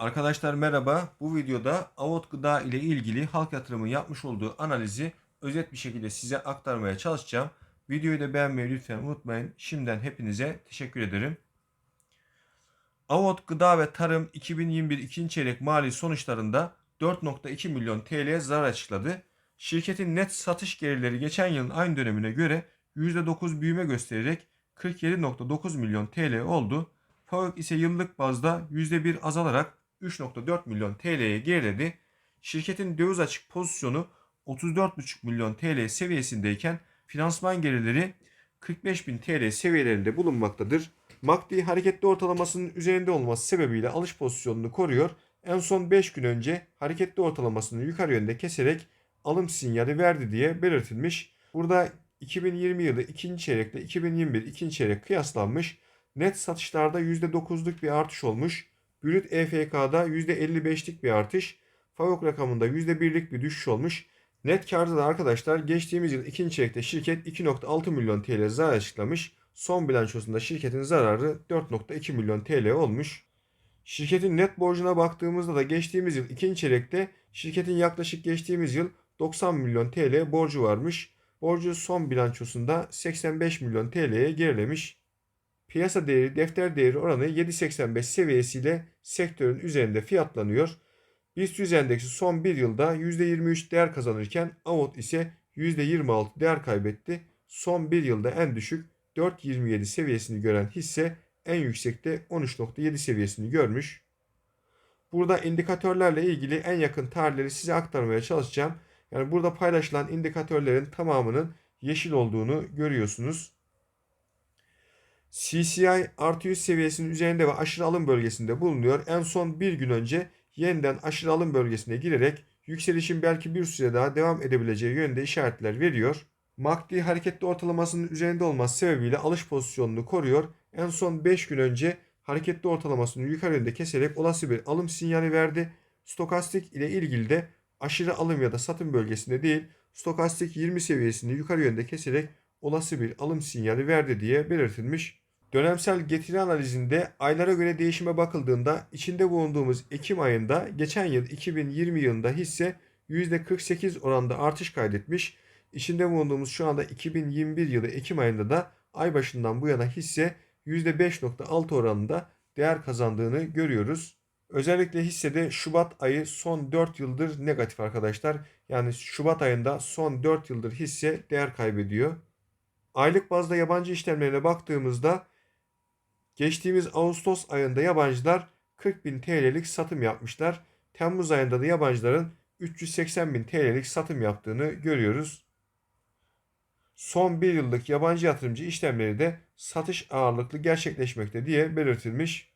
Arkadaşlar merhaba. Bu videoda Avot Gıda ile ilgili halk yatırımı yapmış olduğu analizi özet bir şekilde size aktarmaya çalışacağım. Videoyu da beğenmeyi lütfen unutmayın. Şimdiden hepinize teşekkür ederim. Avot Gıda ve Tarım 2021 ikinci çeyrek mali sonuçlarında 4.2 milyon TL zarar açıkladı. Şirketin net satış gelirleri geçen yılın aynı dönemine göre %9 büyüme göstererek 47.9 milyon TL oldu. FAVÖK ise yıllık bazda %1 azalarak 3.4 milyon TL'ye geriledi. Şirketin döviz açık pozisyonu 34.5 milyon TL seviyesindeyken finansman gelirleri 45 bin TL seviyelerinde bulunmaktadır. MACD hareketli ortalamasının üzerinde olması sebebiyle alış pozisyonunu koruyor. En son 5 gün önce hareketli ortalamasını yukarı yönde keserek alım sinyali verdi diye belirtilmiş. Burada 2020 yılı ikinci çeyrekle 2021 ikinci çeyrek kıyaslanmış. Net satışlarda %9'luk bir artış olmuş. Brüt EFK'da %55'lik bir artış. FAVÖK rakamında %1'lik bir düşüş olmuş. Net karda da arkadaşlar geçtiğimiz yıl ikinci çeyrekte şirket 2.6 milyon TL zarar açıklamış. Son bilançosunda şirketin zararı 4.2 milyon TL olmuş. Şirketin net borcuna baktığımızda da geçtiğimiz yıl ikinci çeyrekte şirketin yaklaşık geçtiğimiz yıl 90 milyon TL borcu varmış. Borcu son bilançosunda 85 milyon TL'ye gerilemiş. Piyasa değeri defter değeri oranı 7.85 seviyesiyle sektörün üzerinde fiyatlanıyor. BIST 100 endeksi son bir yılda %23 değer kazanırken Avot ise %26 değer kaybetti. Son bir yılda en düşük 4.27 seviyesini gören hisse en yüksekte 13.7 seviyesini görmüş. Burada indikatörlerle ilgili en yakın tarihleri size aktarmaya çalışacağım. Yani burada paylaşılan indikatörlerin tamamının yeşil olduğunu görüyorsunuz. CCI artı 100 seviyesinin üzerinde ve aşırı alım bölgesinde bulunuyor. En son bir gün önce yeniden aşırı alım bölgesine girerek yükselişin belki bir süre daha devam edebileceği yönde işaretler veriyor. MACD hareketli ortalamasının üzerinde olması sebebiyle alış pozisyonunu koruyor. En son 5 gün önce hareketli ortalamasını yukarı yönde keserek olası bir alım sinyali verdi. Stokastik ile ilgili de aşırı alım ya da satım bölgesinde değil, stokastik 20 seviyesini yukarı yönde keserek olası bir alım sinyali verdi diye belirtilmiş. Dönemsel getiri analizinde aylara göre değişime bakıldığında içinde bulunduğumuz Ekim ayında geçen yıl 2020 yılında hisse %48 oranda artış kaydetmiş. İçinde bulunduğumuz şu anda 2021 yılı Ekim ayında da ay başından bu yana hisse %5.6 oranında değer kazandığını görüyoruz. Özellikle hissede Şubat ayı son 4 yıldır negatif arkadaşlar. Yani Şubat ayında son 4 yıldır hisse değer kaybediyor. Aylık bazda yabancı işlemlerine baktığımızda geçtiğimiz Ağustos ayında yabancılar 40 bin TL'lik satım yapmışlar. Temmuz ayında da yabancıların 380 bin TL'lik satım yaptığını görüyoruz. Son bir yıllık yabancı yatırımcı işlemleri de satış ağırlıklı gerçekleşmekte diye belirtilmiş.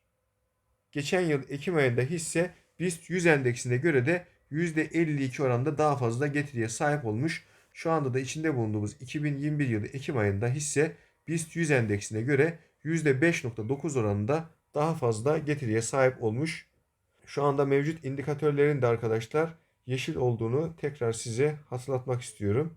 Geçen yıl Ekim ayında hisse BIST 100 endeksine göre de %52 oranda daha fazla getiriye sahip olmuş. Şu anda da içinde bulunduğumuz 2021 yılı Ekim ayında hisse BIST 100 endeksine göre %5.9 oranında daha fazla getiriye sahip olmuş. Şu anda mevcut indikatörlerin de arkadaşlar yeşil olduğunu tekrar size hatırlatmak istiyorum.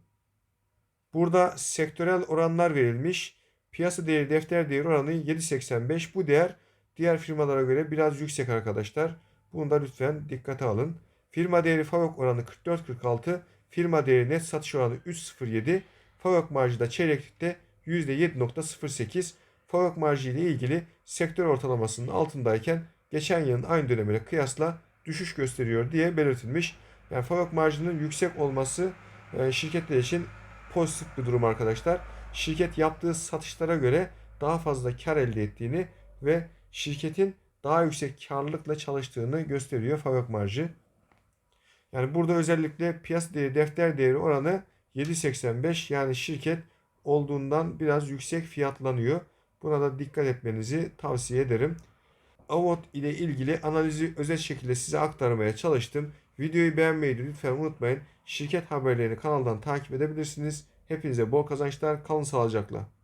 Burada sektörel oranlar verilmiş. Piyasa değeri defter değeri oranı 7.85. Bu değer diğer firmalara göre biraz yüksek arkadaşlar. Bunu da lütfen dikkate alın. Firma değeri FAVÖK oranı 44.46. Firma değeri net satış oranı 3.07. FAVÖK marjı da çeyreklikte %7.08. FAVÖK marjı ile ilgili sektör ortalamasının altındayken geçen yılın aynı dönemine kıyasla düşüş gösteriyor diye belirtilmiş. Yani FAVÖK marjının yüksek olması e, şirketler için pozitif bir durum arkadaşlar. Şirket yaptığı satışlara göre daha fazla kar elde ettiğini ve şirketin daha yüksek karlılıkla çalıştığını gösteriyor FAVÖK marjı. Yani burada özellikle piyasa değeri defter değeri oranı 7.85 yani şirket olduğundan biraz yüksek fiyatlanıyor. Buna da dikkat etmenizi tavsiye ederim. Avot ile ilgili analizi özet şekilde size aktarmaya çalıştım. Videoyu beğenmeyi lütfen unutmayın. Şirket haberlerini kanaldan takip edebilirsiniz. Hepinize bol kazançlar. Kalın sağlıcakla.